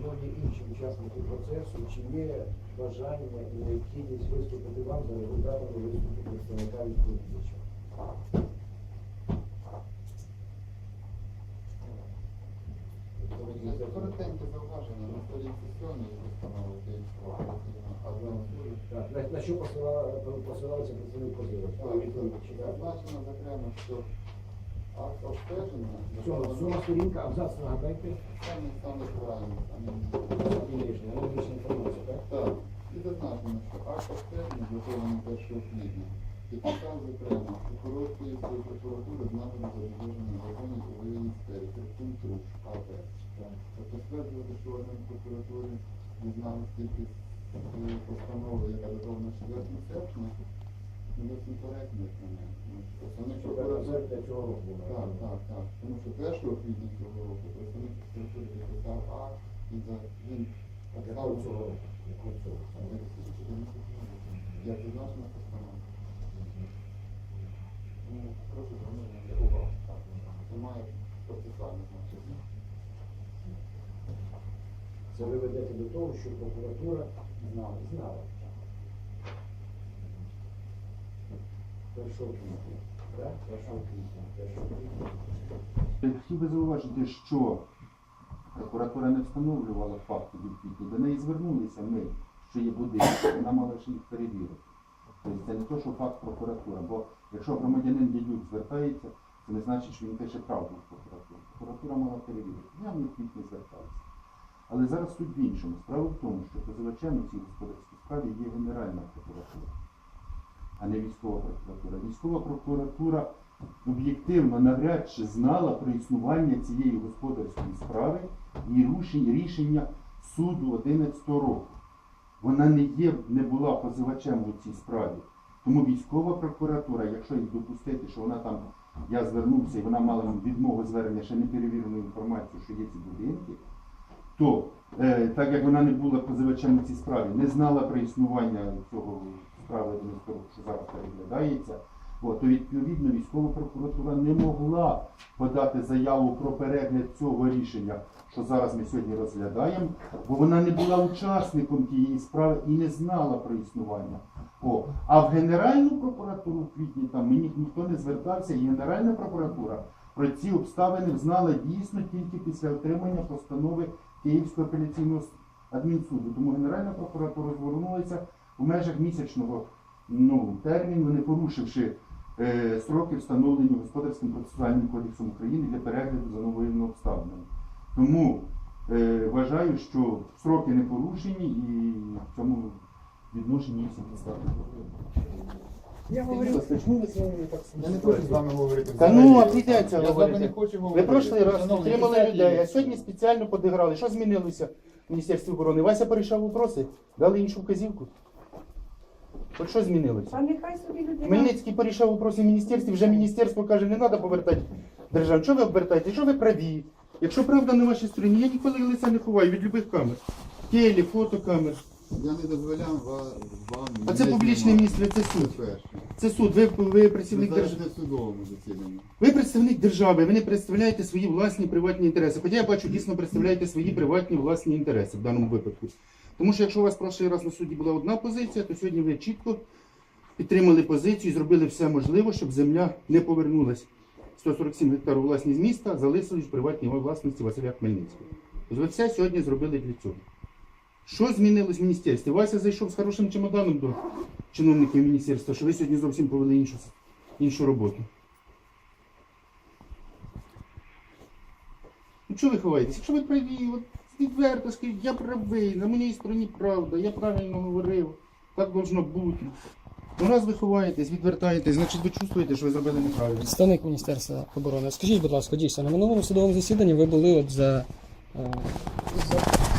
шановні інші учасники процесу, чи є бажання і необхідність виступити вам за результатами виступу представника відповідача? Коротеньке зауваження на сторінці адміністрації. Так, на, на що посилалися представник позивача? Зазначено, зокрема, що обстеження Сьома, сьома сторінка, абзац нагадайте. саме саме І нижня, аналогічна інформація, так? Так, і зазначено, що акт обстеження готовлений 1 квітня. Підписав, зокрема, прокурор Київської прокуратури з наміром забезпечення законів у воєнній сфері, Кирпін Труш, АП. Тобто стверджувати, що орган прокуратури дізналися тільки е, постанови, яка датована 4 серпня, зовсім коректно, як на мене. Тому що Представник прокуратури цього року так, так, так. Тому що 1 квітня цього року представник прокуратури підписав акт і за він Якого цього року? Як відносина постанова. Ну, прошу звернути увагу. Це має процесуальне значення. Це ви ведете до того, що прокуратура знала. знала. Першого квітня. Так? Першого квітня. Першого квітня. Хотів би зауважити, що прокуратура не встановлювала факти відповіді. До неї звернулися ми, що є будинок, вона мала ще їх перевірити. Тобто це не то, що факт прокуратура, бо якщо громадянин дядюк звертається, це не значить, що він пише правду в прокуратуру. Прокуратура мала перевірити. Я в не зверталися. Але зараз суть в іншому. Справа в тому, що позивачем у цій господарській справі є Генеральна прокуратура, а не військова прокуратура. Військова прокуратура об'єктивно навряд чи знала про існування цієї господарської справи і рішення суду 11 року. Вона не є, не була позивачем у цій справі. Тому військова прокуратура, якщо їх допустити, що вона там, я звернувся і вона мала відмову звернення ще не перевірену інформацію, що є ці будинки, то е, так як вона не була позивачем у цій справі, не знала про існування цього 11 року, що зараз переглядається, то відповідно військова прокуратура не могла подати заяву про перегляд цього рішення, що зараз ми сьогодні розглядаємо, бо вона не була учасником тієї справи і не знала про існування. О, а в Генеральну прокуратуру в квітні там мені ніхто не звертався, і Генеральна прокуратура про ці обставини знала дійсно тільки після отримання постанови Київського апеляційного адмінсуду. Тому Генеральна прокуратура звернулася в межах місячного ну, терміну, не порушивши е, сроки, встановлені Господарським процесуальним кодексом України для перегляду за новими обставинами. Тому е, вважаю, що сроки не порушені і в цьому відношенні всі підстави. Я говорю- чому ви з вами так Я не хочу з вами говорити. Та ну, а прийдеться Я з вами говорити. не хочу Ви говорити. прошлий раз Шановні, підтримали десятки людей, а є. сьогодні спеціально подиграли. Що змінилося в Міністерстві оборони? Вася порішав вопроси, дали іншу вказівку. От що змінилося? А нехай собі людина. Хмельницький порішав вопроси в міністерстві, вже міністерство каже, не треба повертати державу. Що ви обертаєте? Що ви праві? Якщо правда на вашій стороні, я ніколи лиця не ховаю від любих камер. Телі, фотокамер. Я не дозволяв ва- вам. А це публічне місце, це суд. Це суд. Ви, ви працівник держави. в судовому засіданні. Ви представник держави, ви не представляєте свої власні приватні інтереси. Хоча я бачу, дійсно представляєте свої приватні власні інтереси в даному випадку. Тому що якщо у вас прошлий раз на суді була одна позиція, то сьогодні ви чітко підтримали позицію і зробили все можливе, щоб земля не повернулась. 147 гектарів власність міста залишились в приватній власності Василя Хмельницького. Ви все сьогодні зробили для цього. Що змінилось в міністерстві? Вася зайшов з хорошим чемоданом до чиновників міністерства, що ви сьогодні зовсім повели іншу, іншу роботу. Ну чого ви ховаєтесь? Якщо ви праві, от відверто скажіть, я правий, на моїй стороні правда, я правильно говорив, так должно бути. Ну раз ви ховаєтесь, відвертаєтесь, значить ви чувствуєте, що ви зробили неправильно. Представник Міністерства оборони. Скажіть, будь ласка, дійсно, на минулому судовому засіданні ви були от за, е, за